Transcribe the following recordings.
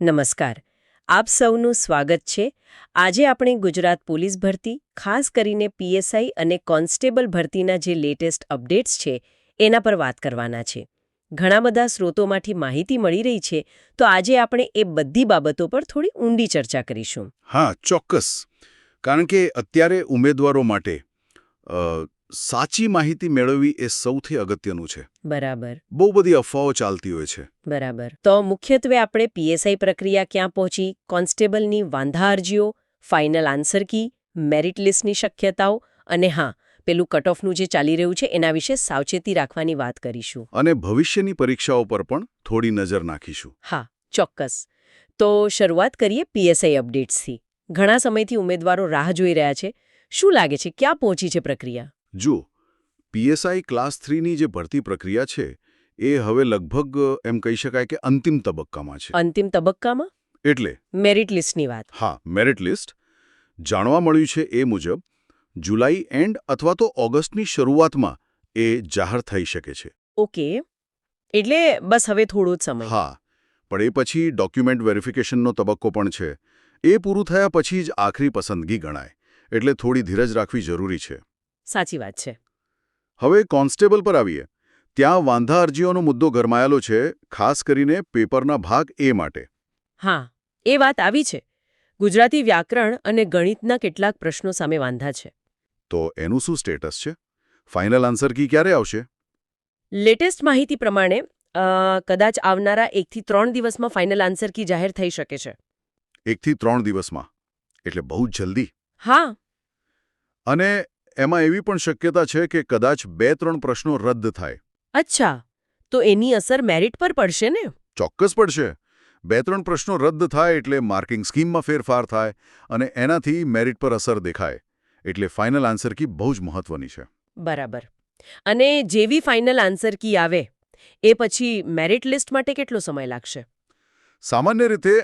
નમસ્કાર. આપ સૌનું સ્વાગત છે. આજે આપણે ગુજરાત પોલીસ ભરતી, ખાસ કરીને પીએસઆઈ અને કોન્સ્ટેબલ ભરતીના જે લેટેસ્ટ અપડેટ્સ છે, એના પર વાત કરવાના છે. ઘણા બધા સ્રોતોમાંથી માહિતી મળી રહી છે, તો આજે આપણે એ બધી બાબતો પર થોડી ઊંડી ચર્ચા કરીશું. હા, ચોક્કસ. કારણ કે અત્યારે ઉમેદવારો માટે સાચી માહિતી મેળવવી એ સૌથી અગત્યનું છે. બરાબર. બહુ બધી અફવાઓ ચાલતી હોય છે. બરાબર. તો મુખ્યત્વે આપણે પીએસઆઈ પ્રક્રિયા ક્યાં પહોંચી? કોન્સ્ટેબલની વાંધા અરજીઓ ફાઇનલ આન્સર કી મેરિટ લિસ્ટની શક્યતાઓ અને હા પેલું કટ ઓફનું જે ચાલી રહ્યું છે એના વિશે સાવચેતી રાખવાની વાત કરીશું. અને ભવિષ્યની પરીક્ષાઓ પર પણ થોડી નજર નાખીશું. હા ચોક્કસ. તો શરૂઆત કરીએ પીએસઆઈ અપડેટ્સથી. ઘણા સમયથી ઉમેદવારો રાહ જોઈ રહ્યા છે. શું લાગે છે? ક્યાં પહોંચી છે પ્રક્રિયા? જો પીએસઆઈ ક્લાસ થ્રીની જે ભરતી પ્રક્રિયા છે એ હવે લગભગ એમ કહી શકાય કે અંતિમ તબક્કામાં છે. અંતિમ તબક્કામાં? એટલે? મેરિટ લિસ્ટની વાત. હા મેરિટ લિસ્ટ જાણવા મળ્યું છે એ મુજબ જુલાઈ એન્ડ અથવા તો ઓગસ્ટની શરૂઆતમાં એ જાહેર થઈ શકે છે. ઓકે. એટલે બસ હવે થોડો જ સમય. હા પણ એ પછી ડોક્યુમેન્ટ વેરિફિકેશનનો તબક્કો પણ છે. એ પૂરું થયા પછી જ આખરી પસંદગી ગણાય. એટલે થોડી ધીરજ રાખવી જરૂરી છે. સાચી વાત છે. હવે કોન્સ્ટેબલ પર આવીએ. ત્યાં વાંધા અરજીઓનો મુદ્દો ગરમાયેલો છે ખાસ કરીને પેપરના ભાગ એ માટે. હા એ વાત આવી છે. ગુજરાતી વ્યાકરણ અને ગણિતના કેટલાક પ્રશ્નો સામે વાંધા છે. તો એનું શું સ્ટેટસ છે? ફાઇનલ આન્સર કી ક્યારે આવશે? લેટેસ્ટ માહિતી પ્રમાણે કદાચ આવનારા એકથી ત્રણ દિવસમાં ફાઇનલ આન્સર કી જાહેર થઈ શકે છે. એકથી ત્રણ દિવસમાં. એટલે બહુ જ જલ્દી. હા. અને એમાં એવી પણ શક્યતા છે કે કદાચ બે ત્રણ પ્રશ્નો રદ થાય. અચ્છા તો એની અસર મેરિટ પર પડશે ને? ચોક્કસ પડશે. બે ત્રણ પ્રશ્નો રદ થાય એટલે માર્કિંગ સ્કીમમાં ફેરફાર થાય અને એનાથી મેરિટ પર અસર દેખાય. એટલે ફાઇનલ આન્સર કી બહુ જ મહત્વની છે. બરાબર. અને જેવી ફાઇનલ આન્સર કી આવે એ પછી મેરિટ લિસ્ટ માટે કેટલો સમય લાગશે? સામાન્ય રીતે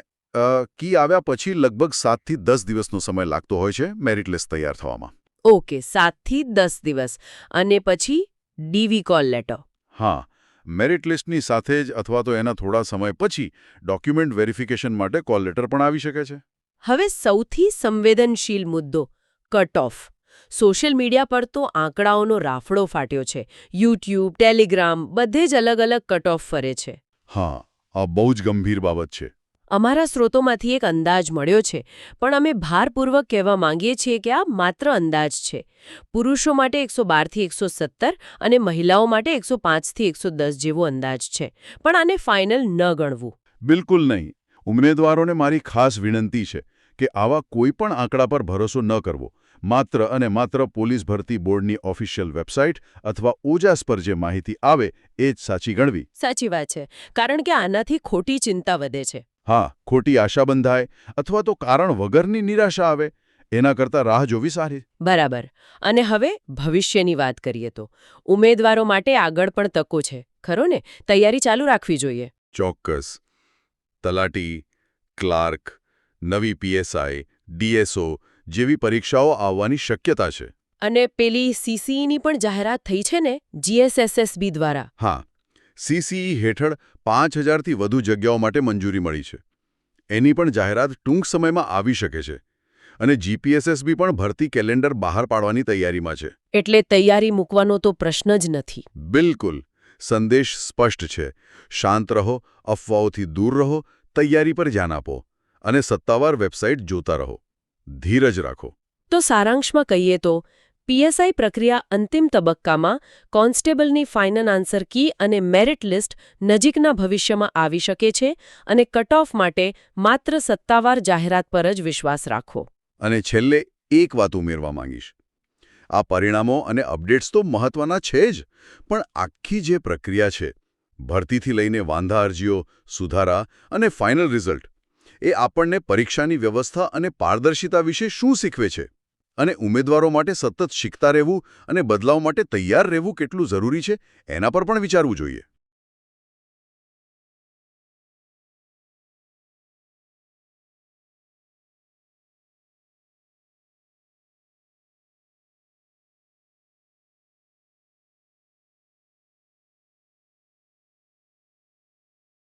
કી આવ્યા પછી લગભગ સાતથી દસ દિવસનો સમય લાગતો હોય છે મેરિટ લિસ્ટ તૈયાર થવામાં. ઓકે સાતથી દસ દિવસ. અને પછી ડીવી કોલ લેટર. હા મેરિટ લિસ્ટની સાથે જ અથવા તો એના થોડા સમય પછી ડોક્યુમેન્ટ વેરિફિકેશન માટે કોલ લેટર પણ આવી શકે છે. હવે સૌથી સંવેદનશીલ મુદ્દો કટ ઓફ. સોશિયલ મીડિયા પર તો આંકડાઓનો રાફડો ફાટ્યો છે. યુટ્યુબ ટેલિગ્રામ બધે જ અલગ અલગ કટ ઓફ ફરે છે. હા આ બહુ જ ગંભીર બાબત છે. અમારા સ્રોતોમાંથી એક અંદાજ મળ્યો છે પણ અમે ભારપૂર્વક કહેવા માંગીએ છીએ કે આ માત્ર અંદાજ છે. પુરુષો માટે એકસો બારથી એકસો સત્તર અને મહિલાઓ માટે એકસો પાંચથી એકસો દસ જેવો અંદાજ છે પણ આને ફાઇનલ ન ગણવું. બિલકુલ નહીં. ઉમેદવારોને મારી ખાસ વિનંતી છે કે આવા કોઈ પણ આંકડા પર ભરોસો ન કરવો. માત્ર અને માત્ર પોલીસ ભરતી બોર્ડની ઓફિશિયલ વેબસાઇટ અથવા ઓજાસ પર જે માહિતી આવે એ જ સાચી ગણવી. સાચી વાત છે કારણ કે આનાથી ખોટી ચિંતા વધે છે. હા ખોટી આશા બંધાય અથવા તો કારણ વગરની નિરાશા આવે એના કરતાં રાહ જોવી સારી. બરાબર. અને હવે ભવિષ્યની વાત કરીએ તો. ઉમેદવારો માટે આગળ પણ તકો છે ખરો ને? તૈયારી ચાલુ રાખવી જોઈએ. ચોક્કસ. તલાટી ક્લાર્ક નવી પીએસઆઈ ડીએસઓ જેવી પરીક્ષાઓ આવવાની શક્યતા છે. અને પેલી સીસીઈની પણ જાહેરાત થઈ છે ને? જીએસએસએસબી દ્વારા. હા. સીસીઈ હેઠળ પાંચ હજારથી વધુ જગ્યાઓ માટે મંજૂરી મળી છે. એની પણ જાહેરાત ટૂંક સમયમાં આવી શકે છે અને જીપીએસએસબી પણ ભરતી કેલેન્ડર બહાર પાડવાની તૈયારીમાં છે. એટલે તૈયારી મૂકવાનો તો પ્રશ્ન જ નથી. બિલકુલ. સંદેશ સ્પષ્ટ છે. શાંત રહો અફવાઓથી દૂર રહો તૈયારી પર ધ્યાન આપો અને સત્તાવાર વેબસાઇટ જોતા રહો. ધીરજ રાખો. તો સારાંશમાં કહીએ તો પીએસઆઈ પ્રક્રિયા અંતિમ તબક્કામાં કોન્સ્ટેબલની ફાઇનલ આન્સર કી અને મેરિટ લિસ્ટ નજીકના ભવિષ્યમાં આવી શકે છે અને કટ ઓફ માટે માત્ર સત્તાવાર જાહેરાત પર જ વિશ્વાસ રાખવો અને છેલ્લે એક વાત ઉમેરવા માંગીશ. આ પરિણામો અને અપડેટ્સ તો મહત્વના છે જ, પણ આખી જે પ્રક્રિયા છે, ભરતીથી લઈને વાંધા અરજીઓ, સુધારા અને ફાઇનલ રિઝલ્ટ, એ આપણને પરીક્ષાની વ્યવસ્થા અને પારદર્શિતા વિશે શું શીખવે છે? અને ઉમેદવારો માટે સતત શીખતા રહેવું અને બદલાવ માટે તૈયાર રહેવું કેટલું જરૂરી છે, એના પર પણ વિચારવું જોઈએ.